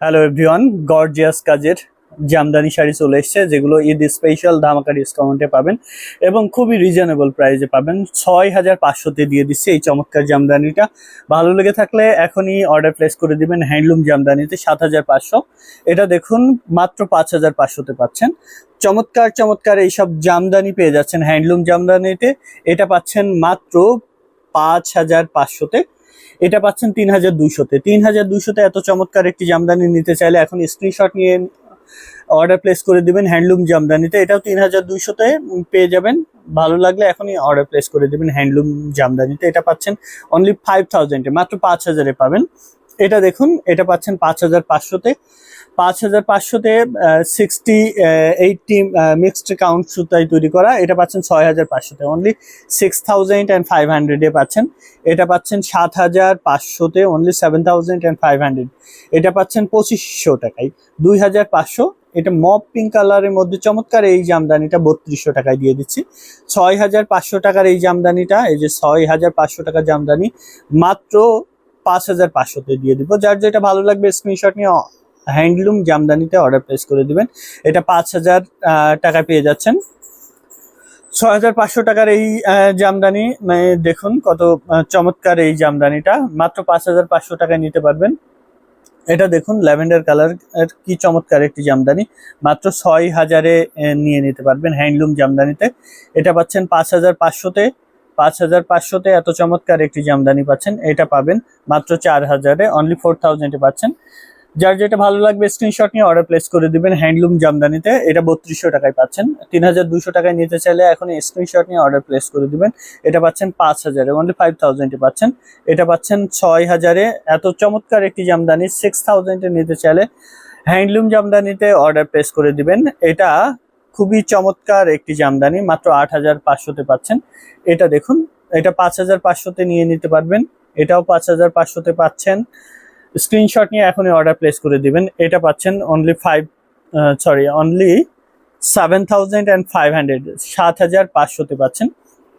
Hello everyone gorgeous কাজের জামদানি শাড়ি চলে এসছে, যেগুলো ঈদ স্পেশাল ধামাকা ডিসকাউন্টে পাবেন এবং খুবই রিজনেবল প্রাইসে পাবেন। ছয় হাজার পাঁচশোতে দিয়ে দিচ্ছে এই চমৎকার জামদানিটা। ভালো লেগে থাকলে এখনই অর্ডার প্লেস করে দিবেন হ্যান্ডলুম জামদানিতে সাত হাজার পাঁচশো। এটা দেখুন, মাত্র পাঁচ হাজার পাঁচশোতে পাচ্ছেন। চমৎকার চমৎকার এইসব জামদানি পেয়ে যাচ্ছেন হ্যান্ডলুম জামদানিতে। এটা পাচ্ছেন মাত্র পাঁচ হাজার পাঁচশোতে। এটা পাচ্ছেন তিন হাজার দুইশোতে। তিন হাজার দুইশোতে এত চমৎকার একটি জামদানি নিতে চাইলে এখন স্ক্রিনশট নিয়ে অর্ডার প্লেস করে দিবেন হ্যান্ডলুম জামদানিতে। এটাও তিন হাজার দুইশোতে পেয়ে যাবেন। ভালো লাগলে এখনই অর্ডার প্লেস করে দিবেন হ্যান্ডলুম জামদানিতে। এটা পাচ্ছেন অনলি ফাইভ থাউজেন্ডে মাত্র পাঁচ হাজারে পাবেন। এটা দেখুন, এটা পাচ্ছেন পাঁচ হাজার পাঁচশোতে। পাঁচ হাজার পাঁচশোতে সিক্সটি এইটটি মিক্সড কাউন্ট সুতায় তৈরি করা, এটা পাচ্ছেন ছয় হাজার পাঁচশোতে only six thousand and five হান্ড্রেডে পাচ্ছেন। এটা পাচ্ছেন সাত হাজার পাঁচশোতে only seven thousand and five hundred এটা পাচ্ছেন পঁচিশশো টাকায়, দুই হাজার পাঁচশো। এটা মপ পিঙ্ক কালারের মধ্যে চমৎকার, এই জামদানিটা বত্রিশশো টাকায় দিয়ে দিচ্ছি। ছয় হাজার পাঁচশো টাকার এই জামদানিটা এই যে ছয় হাজার পাঁচশো টাকার জামদানি মাত্র পাঁচ হাজার পাঁচশোতে দিয়ে দিব। যার যেটা ভালো লাগবে স্ক্রিনশট নিয়ে হ্যান্ডলুম জামদানিতে অর্ডার প্লেস করে দিবেন। এটা পাঁচ হাজার টাকা পেয়ে যাচ্ছেন। ছয় হাজার পাঁচশো টাকার এই জামদানি মানে দেখুন কত চমৎকার এই জামদানিটা। মাত্র পাঁচ হাজার পাঁচশো টাকায় নিতে পারবেন। এটা দেখুন, ল্যাভেন্ডার কালার কি চমৎকার একটি জামদানি। মাত্র ছয় হাজারে নিয়ে নিতে পারবেন হ্যান্ডলুম জামদানিতে। এটা পাচ্ছেন পাঁচ হাজার পাঁচশোতে। পাঁচ হাজার পাঁচশোতে এত চমৎকার একটি জামদানি পাচ্ছেন, এটা পাবেন মাত্র চার হাজারে অনলি ফোর থাউজেন্ডে পাচ্ছেন। যার যেটা ভালো লাগবে স্ক্রিনশট নিয়ে অর্ডার প্লেস করে দিবেন হ্যান্ডলুম জামদানিতে, এটা বত্রিশশো টাকায় পাচ্ছেন। তিন হাজার দুশো টাকায় নিতে চাইলে এখন স্ক্রিনশট নিয়ে অর্ডার প্লেস করে দিবেন, এটা পাচ্ছেন পাঁচ হাজারে অনলি ফাইভ থাউজেন্ডে পাচ্ছেন। এটা পাচ্ছেন ছয় হাজারে, এত চমৎকার একটি জামদানি সিক্স থাউজেন্ডে নিতে চাইলে হ্যান্ডলুম জামদানিতে অর্ডার প্লেস করে দিবেন। এটা খুবই চমৎকার একটি জামদানি, মাত্র আট হাজার পাঁচশোতে পাচ্ছেন। এটা দেখুন, এটা পাঁচ হাজার পাঁচশোতে নিয়ে নিতে পারবেন। এটাও পাঁচ হাজার পাঁচশোতে পাচ্ছেন। স্ক্রিনশট নিয়ে এখনই অর্ডার প্লেস করে দিবেন। এটা পাচ্ছেন only five sorry only seven thousand and five hundred সাত হাজার পাঁচশোতে পাচ্ছেন।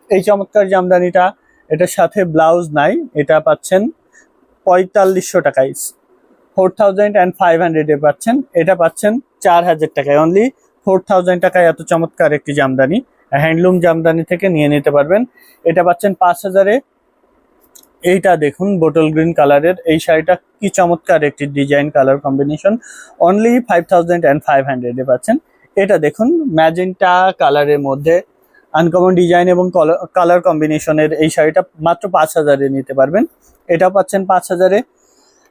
এই চমৎকার জামদানিটা, এটার সাথে ব্লাউজ নাই, এটা পাচ্ছেন পঁয়তাল্লিশশো টাকায়। ফোর থাউজেন্ড অ্যান্ড ফাইভ হান্ড্রেডে পাচ্ছেন, এটা পাচ্ছেন চার হাজার টাকায়। অনলি ফোর থাউজেন্ড টাকায় এত চমৎকার একটি জামদানি, হ্যান্ডলুম জামদানি থেকে নিয়ে নিতে পারবেন। এটা পাচ্ছেন পাঁচ হাজারে। এইটা দেখুন, বোটল গ্রিন কালারের। এই শাড়িটা কি চমৎকার একটি design, colour combination. Only five thousand and five হান্ড্রেডে পাচ্ছেন। এটা দেখুন, ম্যাজেন্টা কালারের মধ্যে। আনকমন ডিজাইন এবং কালার কম্বিনেশনের এই শাড়িটা মাত্র পাঁচ হাজারে নিতে পারবেন। এটা পাচ্ছেন পাঁচ হাজারে।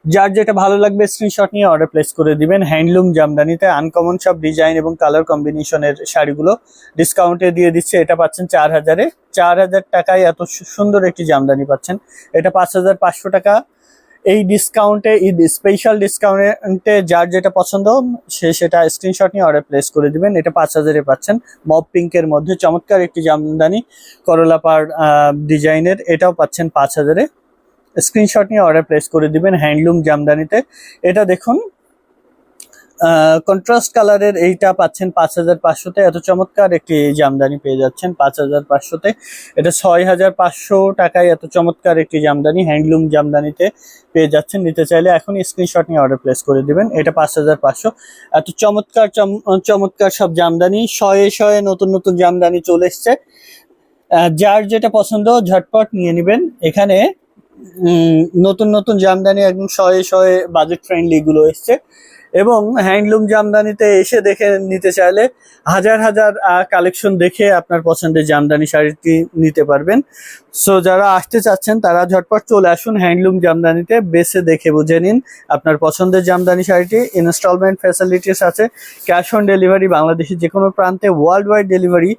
যার যেটা ভালো লাগবে স্ক্রিনশট নিয়ে অর্ডার প্লেস করে দিবেন। হ্যান্ডলুম জামদানিতে আনকমন সব ডিজাইন এবং কালার কম্বিনেশনের শাড়িগুলো ডিসকাউন্টে দিয়ে দিচ্ছে। এটা পাচ্ছেন চার হাজারে। চার হাজার টাকায় এত সুন্দর একটি জামদানি পাচ্ছেন। এটা পাঁচ হাজার পাঁচশো টাকা। এই ডিসকাউন্টে ঈদ স্পেশাল ডিসকাউন্টে যার যেটা পছন্দ, সে সেটা স্ক্রিনশট নিয়ে অর্ডার প্লেস করে দিবেন। এটা পাঁচ হাজারে পাচ্ছেন। মব পিঙ্কের মধ্যে চমৎকার একটি জামদানি করলা পার ডিজাইনের এটাও পাচ্ছেন পাঁচ হাজারে। স্ক্রিনশট নিয়ে অর্ডার প্লেস করে দিবেন হ্যান্ডলুম জামদানিতে এটা দেখুন কন্ট্রাস্ট কালারের এইটা পাচ্ছেন পাঁচ হাজার পাঁচশোতে। এত চমৎকার একটি জামদানি পেয়ে যাচ্ছেন পাঁচ হাজার পাঁচশোতে। এটা ছয় হাজার পাঁচশো টাকায় এত চমৎকার একটি জামদানি হ্যান্ডলুম জামদানিতে পেয়ে যাচ্ছেন। নিতে চাইলে এখনই স্ক্রিনশট নিয়ে অর্ডার প্লেস করে দিবেন। এটা পাঁচ হাজার পাঁচশো। এত চমৎকার, চম- চমৎকার সব জামদানি শয়ে শয়ে নতুন নতুন জামদানি চলে এসছে। যার যেটা পছন্দ, ঝটপট নিয়ে নেবেন। এখানে নতুন নতুন জামদানি একদম শয়ে শয়ে বাজেট ফ্রেন্ডলি গুলো এসছে। এবং হ্যান্ডলুম জামদানিতে এসে দেখে নিতে চাইলে হাজার হাজার কালেকশন দেখে আপনার পছন্দের জামদানি শাড়িটি নিতে পারবেন। সো যারা আসতে চাচ্ছেন, তারা ঝটপট চলে আসুন হ্যান্ডলুম জামদানিতে, বেছে দেখে বুঝে নিন আপনার পছন্দের জামদানি শাড়িটি। ইনস্টলমেন্ট ফ্যাসিলিটিস আছে ক্যাশ অন ডেলিভারি বাংলাদেশের যে কোনো প্রান্তে ওয়ার্ল্ড ওয়াইড ডেলিভারি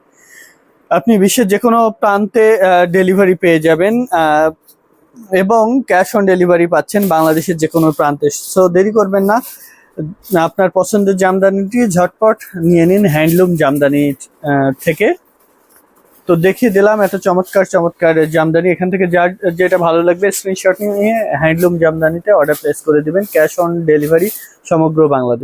আপনি বিশ্বের যে কোনো প্রান্তে ডেলিভারি পেয়ে যাবেন। এবং ক্যাশ অন ডেলিভারি পাচ্ছেন বাংলাদেশের যে কোনো প্রান্তে। সো দেরি করবেন না। আপনার পছন্দের জামদানিটি ঝটপট নিয়ে নিন হ্যান্ডলুম জামদানি থেকে। তো দেখিয়ে দিলাম, এত চমৎকার চমৎকার জামদানি। এখান থেকে যার যেটা ভালো লাগবে স্ক্রিনশট নিয়ে হ্যান্ডলুম জামদানিতে অর্ডার প্লেস করে দিবেন। ক্যাশ অন ডেলিভারি সমগ্র বাংলাদেশ।